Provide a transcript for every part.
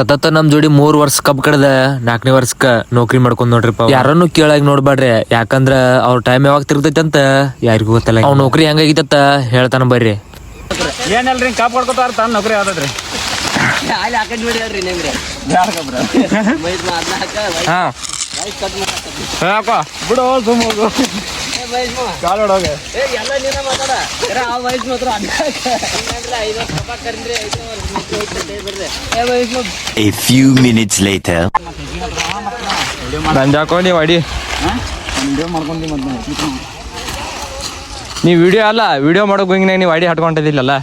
ಸತತ ನಮ್ ಜೋಡಿ ಮೂರ್ ವರ್ಷ ಕಬ್ ಕಡ್ದ ನಾಲ್ಕನೇ ವರ್ಷಕ್ಕ ನೌಕರಿ ಮಾಡ್ಕೊಂಡ್ ನೋಡ್ರಿಪ್ಪ ಯಾರನ್ನು ಕೇಳಾಗಿ ನೋಡ್ಬೇಡ್ರಿ ಯಾಕಂದ್ರ ಅವ್ರ ಟೈಮ್ ಯಾವಾಗ ತಿರ್ತೈತಿ ಅಂತ ಯಾರಿಗೂ ಗೊತ್ತಲ್ಲ ಅವ್ ನೌಕರಿ ಹೆಂಗಾಗಿತ್ತ ಹೇಳ್ತಾನ ಬರ್ರಿ. ಏನಲ್ರಿ ಕಾಪ್ ಕೊಡ್ಕೊತಾರ ತಾನು ನೌಕರಿ ಆದದ್ರಿ ಅಲ್ಲಿ ಆ ಕಡೆ ನೋಡಿ ಹೇಳ್ರಿ ನಿಮ್ಗೆ. ಮೈಸ್ ಮಾ ಅದ್ನ ಹಾಕ ಹಾ. ವಯಸ್ ಕಟ್ ಮಾಡಾಕತ್ತಿ ಯಾಕ ಬಿಡು ಸುಮ್ಮ ಹೋಗು ಏ ಕಾಲ್ ಹೊಡೋಗೆ ಏ ಎಲ್ಲ ನೀನ ಮಾತಾಡ. ಆ ವಯಸ್ ಮಾತ್ರ ಹಾಕ. ರೂಪಾಯಿ ಕರಿಂದ್ರೆ ಏ ವಯಸ್ ಮಾ A few minutes later. ನಂದು ಯಾಕೋ ನೀವು ಅಡಿ. ನೀವು ವಿಡಿಯೋ ಅಲ್ಲ ವಿಡಿಯೋ ಮಾಡೋಕೆ ಹಿಂಗೆ ನೀವು ಅಡಿ ಹಟ್ಕೊಂಡಿದ್ದಿಲ್ಲಲ್ಲ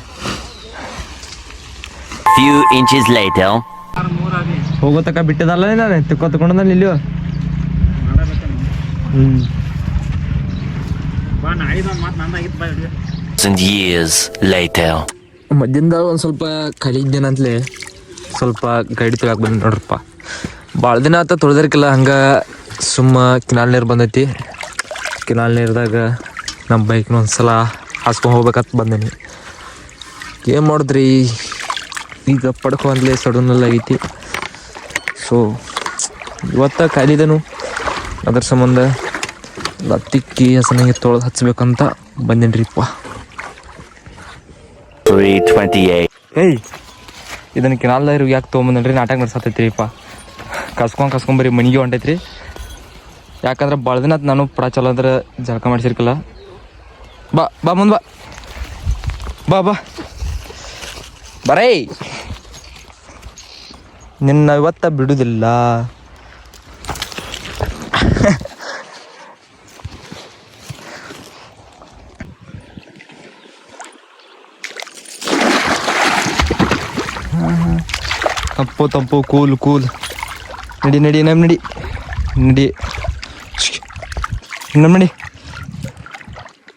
Few inches later. ಹೋಗೋ ತಕ ಬಿಟ್ಟಿದಲ್ಲ ನಾನು ತಿಕ್ಕೋ later. ಮಧ್ಯಾಹ್ನದಾಗ ಒಂದು ಸ್ವಲ್ಪ ಖಾಲಿ ಅಂತಲೇ ಸ್ವಲ್ಪ ಗೈಡ್ ತೊಳಕ್ ಬಂದ್ ನೋಡ್ರಪ್ಪ. ಭಾಳ ದಿನ ಆತ ತೊಳೆದಿರ್ಕಿಲ್ಲ, ಹಂಗೆ ಸುಮ್ಮ ಕಿನಾಲ್ ನೀರು ಬಂದೈತಿ. ಕಿನಾಲ್ ನೀರ್ದಾಗ ನಮ್ಮ ಬೈಕ್ನ ಒಂದು ಸಲ ಹಾಸ್ಕೊಂಡು ಹೋಗ್ಬೇಕಂತ ಬಂದೀನಿ. ಏನು ಮಾಡಿದ್ರಿ? ಈಗ ಪಡ್ಕೊಂಡ್ಲೆ ಸಡನ್ನಲ್ಲಿ ಆಗೈತಿ. ಸೊ ಇವತ್ತ ಖಾಲಿದನು ಅದ್ರ ಸಂಬಂಧ ಲತ್ತಿಕ್ಕಿ ಹಸನಾಗಿ ತೊಳೆದು ಹಚ್ಬೇಕಂತ ಬಂದೇನ್ರಿಪ್ಪ. 328. ಏಯ್ ಇದನ್ನ ಕಿನಾಲ್ದಾರು ಯಾಕೆ ತೊಗೊಂಬಂದ್ರಿ ನಾಟಕ ನಡ್ಸತ್ತೈತ್ರಿಪ್ಪ ಕಸ್ಕೊಂಡ್ ಕಸ್ಕೊಂಬರಿ ಬರೀ ಮನಿಗೆ ಹೊಂಟೈತ್ರಿ. ಯಾಕಂದ್ರೆ ಭಾಳ ದಿನ ನಾನು ಪಡ ಚಲೋ ಅಂದ್ರೆ ಜಳಕ ಮಾಡಿಸಿರ್ಕಲ್ಲ. ಬಾ ಬಾ ಮುಂದ್ ಬಾ. ಬಾ ಬಾ. ಬರೇ. ನಿನ್ನ ಇವತ್ತ ಬಿಡುದಿಲ್ಲ. ತಂಪು ತಂಪು, ಕೂಲ್ ಕೂಲ್. ನಡಿ ನಡಿ, ನಮ್ ನಡಿ. ನಡಿ. ನಮ್ಮ ನಡಿ.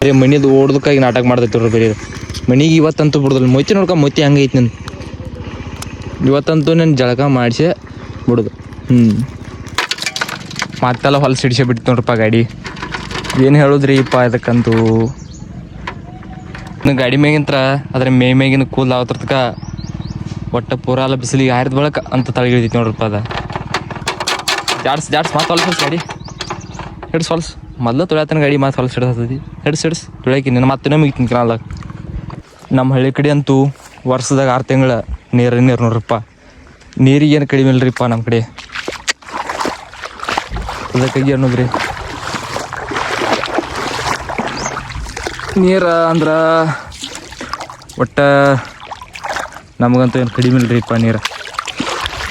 ಬರೀ ಮನಿದು ಓಡ್ದಕ್ಕಾಗಿ ನಾಟಕ ಮಾಡ್ತೈತಿ ಬೇರೆ. ಮನಿಗೆ ಇವತ್ತಂತೂ ಬಿಡುದಿಲ್ಲ. ಮೊಯ್ತಿ ನೋಡ್ಕ, ಮೊಯ್ತಿ ಹಂಗೈತಿ ನನ್ನ ಇವತ್ತಂತೂ ನಾನು ಜಳಕ ಮಾಡಿಸಿ ಬಿಡುದು. ಹ್ಞೂ ಮತ್ತೆಲ್ಲ ಹೊಲಸು ಹಿಡಿಸಿ ಬಿಟ್ಟು ನೋಡ್ರಪ್ಪ ಗಾಡಿ. ಏನು ಹೇಳುದ್ರಿ ಇಪ್ಪ ಅದಕ್ಕಂತೂ ಗಾಡಿ ಮೇಗಿಂತ್ರ ಅದ್ರ ಮೇ ಮೇಗಿನ ಕೂಲ್ ಆಗತ್ರದ್ಕ ಒಟ್ಟ ಪೂರಾಲ ಬಿಸಿಲಿಗೆ ಹಾರಿದ ಬಳಕ ಅಂತ ತಳಗಿಳಿದೈತಿ ನೋಡ್ರಪ್ಪ ಅದ ಜಾಡ್ಸ್ ಜಾಡ್ಸ್, ಮಾತು ಹೊಲಸ ಗಾಡಿ. ಹಿಡ್ಸ್, ಹೊಲಸ್. ಮೊದ್ಲು ತುಳಿಯತನ ಗಾಡಿ ಮಾತು ಹೊಲಸ ಹಿಡಿಸ್ತೈತಿ. ಹಿಡ್ಸ್ ಹಿಡ್ಸ್. ತುಳಿಯಕಿ ನಿನ್ನ ಮತ್ತೆ ಮಿಗಿತೀನಿ ಕಾಲ ನಮ್ಮ ಹಳ್ಳಿ ಕಡೆ ಅಂತೂ ವರ್ಷದಾಗ ಆರು ತಿಂಗಳ ನೀರು ನೀರು ನೋಡ್ರಪ್ಪ. ನೀರಿಗೆ ಏನು ಕಡಿಮೆ ಇಲ್ರಿಪ್ಪ ನಮ್ಮ ಕಡೆ. ಅದಕ್ಕಾಗಿ ಅನ್ನೋದ್ರಿ. ನೀರು ಅಂದ್ರೆ ಒಟ್ಟ ನಮಗಂತೂ ಏನು ಕಡಿಮೆ ಇಲ್ರಿಪ್ಪ ನೀರು.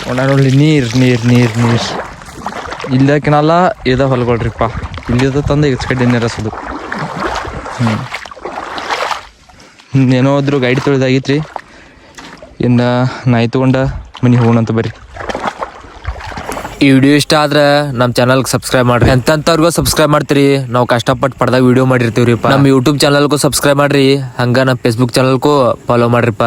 ಒಣ ನೋಡಿ ನೀರು ನೀರು ನೀರು ನೀರು. ಇಲ್ಲದಕ್ಕಿನಲ್ಲ ಇದ ಹೊಲ್ಗೊಳ್ರಿಪ್ಪ. ಇಲ್ಲಿದ ತಂದು ಈಚ ಕಡೆ ನೀರಸೋದು ಹ್ಞೂ ಏನೋ ಆದ್ರೂ ಗಾಡಿ ತೊಳೆದಾಗಿತ್ರಿ. ಇನ್ನು ನಾಯಿ ತೊಗೊಂಡ ಮನೆ ಹೋಗೋಣಂತ ಬರ್ರಿ. ಈ ವಿಡಿಯೋ ಇಷ್ಟ ಆದ್ರೆ ನಮ್ಮ ಚಾನಲ್ಗೆ ಸಬ್ಸ್ಕ್ರೈಬ್ ಮಾಡ್ರಿ. ಎಂತವ್ರಿಗೂ ಸಬ್ಸ್ಕ್ರೈಬ್ ಮಾಡ್ತೀರಿ. ನಾವು ಕಷ್ಟಪಟ್ಟು ಪಡ್ದಾಗ ವಿಡಿಯೋ ಮಾಡಿರ್ತೀವ್ರಿಪ್ಪ. ನಮ್ಮ ಯೂಟ್ಯೂಬ್ ಚಾನಲ್ಗೂ ಸಬ್ಸ್ಕ್ರೈಬ್ ಮಾಡ್ರಿ. ಹಂಗ ನಮ್ಮ ಫೇಸ್ಬುಕ್ ಚಾನಲ್ಗೂ ಫಾಲೋ ಮಾಡ್ರಿಪ್ಪ.